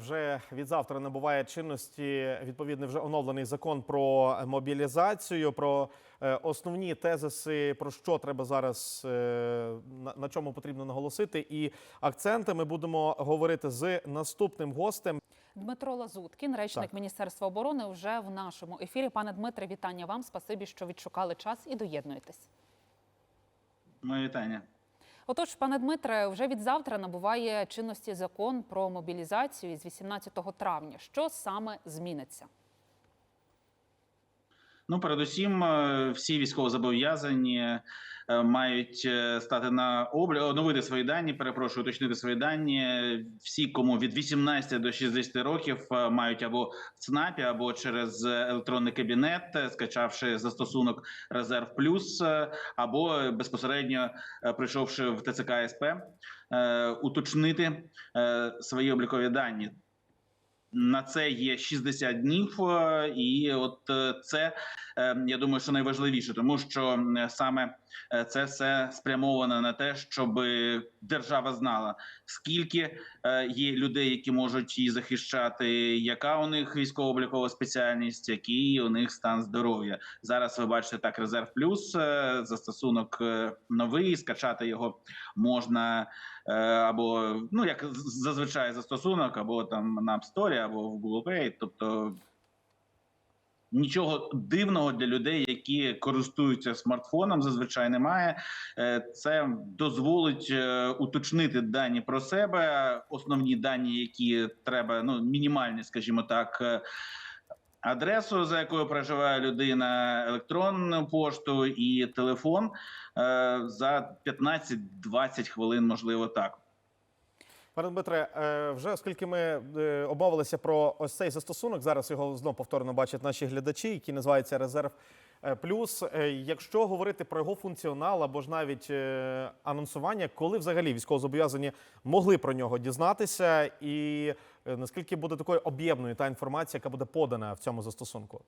вже від завтра набуває чинності відповідний вже оновлений закон про мобілізацію. Про е, основні тезиси, про що треба зараз е, на, на чому потрібно наголосити, і акценти ми будемо говорити з наступним гостем. Дмитро Лазуткін, речник Так. Міністерства оборони, вже в нашому ефірі. Пане Дмитре, вітання вам. Спасибі, що відшукали час і доєднуєтесь. Моє вітання. Отож, пане Дмитре, вже від завтра набуває чинності закон про мобілізацію з 18 травня. Що саме зміниться? Ну, передусім, е, всі військовозобов'язані е, мають е, стати на облік, оновити свої дані. Перепрошую, уточнити свої дані. Всі, кому від 18 до 60 років, мають або в ЦНАПі, або через електронний кабінет, скачавши застосунок Резерв Плюс, або безпосередньо прийшовши в ТЦК СП, уточнити свої облікові дані. На це є 60 днів, е, і от е, це е, я думаю, що найважливіше, тому що саме це все спрямовано на те, щоб держава знала, скільки є людей, які можуть її захищати, яка у них військово-облікова спеціальність, який у них стан здоров'я. Зараз ви бачите так, резерв плюс застосунок новий. Скачати його можна або ну як зазвичай застосунок, або там на App Store, або в Google Play. Тобто нічого дивного для людей, які користуються смартфоном, зазвичай немає. Е, Це дозволить е, уточнити дані про себе, основні дані, які треба, ну мінімальні, скажімо так. Адресу, за якою проживає людина, електронну пошту і телефон е, за 15-20 хвилин, можливо, так. Пане Дмитре, е, вже оскільки ми е, обмовилися про ось цей застосунок, зараз його знову повторно бачать наші глядачі, який називається Резерв Плюс. Якщо говорити про його функціонал або ж навіть анонсування, коли взагалі військовозобов'язані могли про нього дізнатися, і наскільки буде такою об'ємною та інформація, яка буде подана в цьому застосунку?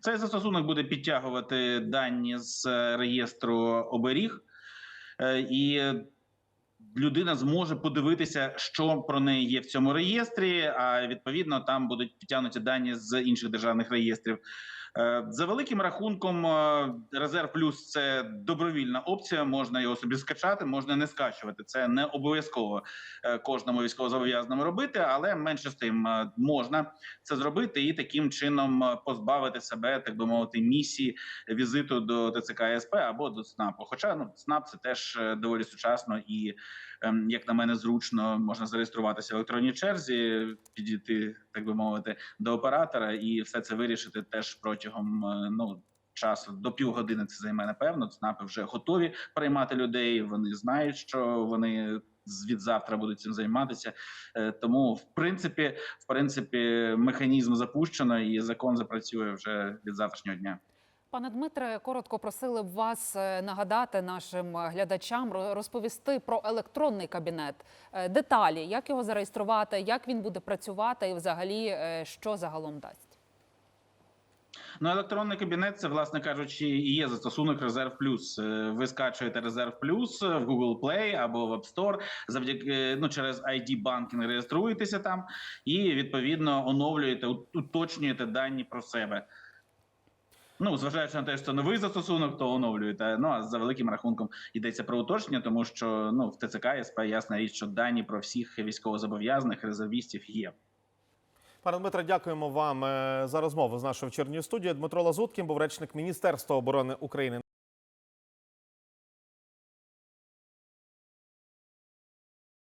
Цей застосунок буде підтягувати дані з е, реєстру оберіг, е, і людина зможе подивитися, що про неї є в цьому реєстрі. А відповідно там будуть підтягнуті дані з інших державних реєстрів. Е, За великим рахунком, е, резерв плюс це добровільна опція. Можна його собі скачати, можна не скачувати. Це не обов'язково е, кожному військовозобов'язаному робити, але менше з тим можна це зробити і таким чином позбавити себе, так би мовити, місії візиту до ТЦК СП або до СНАПу. Хоча ну СНАП це теж доволі сучасно і, ем, як на мене, зручно можна зареєструватися в електронній черзі, підійти, так би мовити, до оператора і все це вирішити теж протягом е, ну. Часу до півгодини це займе напевно. ЦНАПи вже готові приймати людей. Вони знають, що вони звід від завтра будуть цим займатися. Е, Тому, в принципі, в принципі, механізм запущено, і закон запрацює вже від завтрашнього дня. Пане Дмитре, коротко просили б вас е, нагадати нашим глядачам, розповісти про електронний кабінет, е, деталі, як його зареєструвати, як він буде працювати, і взагалі е, що загалом дасть. Ну, електронний кабінет це, власне кажучи, і є застосунок Резерв Плюс. Ви скачуєте Резерв Плюс в Google Play або в App Store, завдяки ну через ID банкінг реєструєтеся там і відповідно оновлюєте, уточнюєте дані про себе. Ну, зважаючи на те, що новий застосунок, то оновлюєте. Ну а за великим рахунком йдеться про уточнення, тому що ну в ТЦК СП ясна річ, що дані про всіх військовозобов'язаних резервістів є. Пане Дмитре, дякуємо вам е, за розмову з нашою вечірньою студією. Дмитро Лазуткін був речник Міністерства оборони України.